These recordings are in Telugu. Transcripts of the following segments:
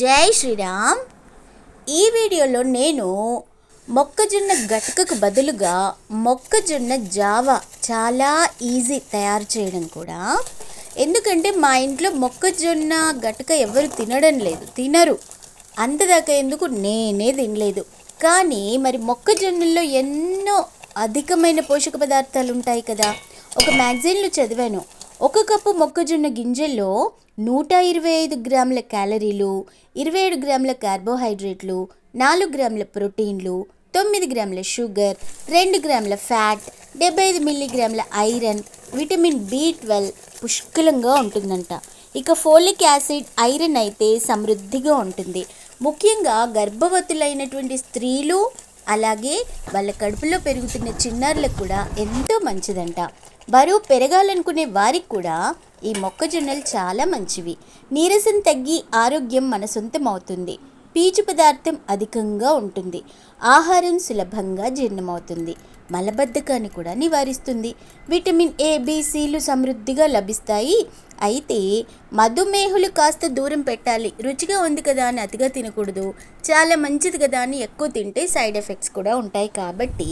జై శ్రీరామ్. ఈ వీడియోలో నేను మొక్కజొన్న గటకకు బదులుగా మొక్కజొన్న జావా చాలా ఈజీ తయారు చేయడం కూడా. ఎందుకంటే మా ఇంట్లో మొక్కజొన్న గటక ఎవరు తినడం లేదు తినరు. అంతదాకా ఎందుకు నేనే తినలేదు. కానీ మరి మొక్కజొన్నల్లో ఎన్నో అధికమైన పోషక పదార్థాలు ఉంటాయి కదా. ఒక మ్యాగజైన్లో చదివాను ఒక కప్పు మొక్కజొన్న గింజల్లో నూట ఇరవై ఐదు గ్రాముల క్యాలరీలు ఇరవై ఏడు గ్రాముల కార్బోహైడ్రేట్లు నాలుగు గ్రాముల ప్రోటీన్లు తొమ్మిది గ్రాముల షుగర్ రెండు గ్రాముల ఫ్యాట్ డెబ్బై ఐదు మిల్లీగ్రాముల ఐరన్ విటమిన్ బి ట్వెల్వ్ పుష్కలంగా ఉంటుందంట. ఇక ఫోలిక్ యాసిడ్ ఐరన్ అయితే సమృద్ధిగా ఉంటుంది. ముఖ్యంగా గర్భవతులైనటువంటి స్త్రీలు అలాగే వాళ్ళ కడుపులో పెరుగుతున్న చిన్నారులకు కూడా ఎంతో మంచిదంట. బరువు పెరగాలనుకునే వారికి కూడా ఈ మొక్కజొన్నలు చాలా మంచివి. నీరసం తగ్గి ఆరోగ్యం మన సొంతం అవుతుంది. పీచు పదార్థం అధికంగా ఉంటుంది. ఆహారం సులభంగా జీర్ణమవుతుంది. మలబద్ధకాన్ని కూడా నివారిస్తుంది. విటమిన్ ఏ బీసీలు సమృద్ధిగా లభిస్తాయి. అయితే మధుమేహులు కాస్త దూరం పెట్టాలి. రుచిగా ఉంది కదా అని అతిగా తినకూడదు. చాలా మంచిది కదా అని ఎక్కువ తింటే సైడ్ ఎఫెక్ట్స్ కూడా ఉంటాయి కాబట్టి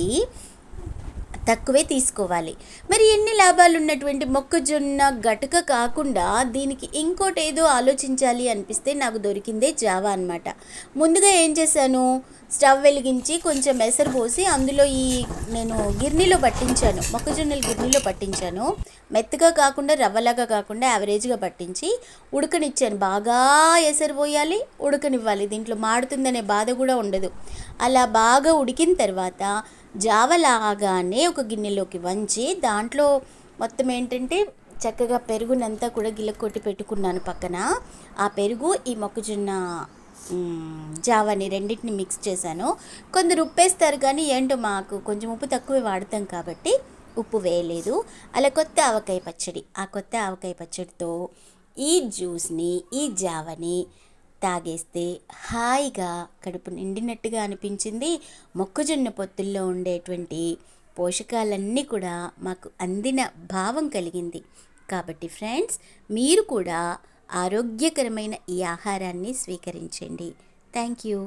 తక్కువే తీసుకోవాలి. మరి ఎన్ని లాభాలు ఉన్నటువంటి మొక్కజొన్న గటక కాకుండా దీనికి ఇంకోటి ఏదో ఆలోచించాలి అనిపిస్తే నాకు దొరికిందే జావా అనమాట ముందుగా ఏం చేశాను? స్టవ్ వెలిగించి కొంచెం ఎసరు పోసి అందులో ఈ నేను గిర్నీలో పట్టించాను. మొక్కజొన్నలు గిర్నీలో పట్టించాను. మెత్తగా కాకుండా రవ్వలాగా కాకుండా యావరేజ్గా పట్టించి ఉడకనిచ్చాను. బాగా ఎసరు పోయాలి ఉడకనివ్వాలి. దీంట్లో మాడుతుందనే బాధ కూడా ఉండదు. అలా బాగా ఉడికిన తర్వాత జావలాగానే ఒక గిన్నెలోకి వంచి దాంట్లో మొత్తం ఏంటంటే చక్కగా పెరుగునంతా కూడా గిల్ల కొట్టి పెట్టుకున్నాను పక్కన. ఆ పెరుగు ఈ మొక్కజొన్న జావాని రెండింటిని మిక్స్ చేశాను. కొందరు ఉప్పేస్తారు కానీ ఏంటో మాకు కొంచెం ఉప్పు తక్కువే వాడతాం కాబట్టి ఉప్పు వేయలేదు. అలా కొత్త ఆవకాయ పచ్చడి ఆ కొత్త ఆవకాయ పచ్చడితో ఈ జ్యూస్ని ఈ జావని తాగేస్తే హాయిగా కడుపు నిండినట్టుగా అనిపించింది. మొక్కజొన్న పొత్తుల్లో ఉండేటువంటి పోషకాలన్నీ కూడా మాకు అందిన భావం కలిగింది. కాబట్టి ఫ్రెండ్స్ మీరు కూడా ఆరోగ్యకరమైన ఈ ఆహారాన్ని స్వీకరించండి. Thank you.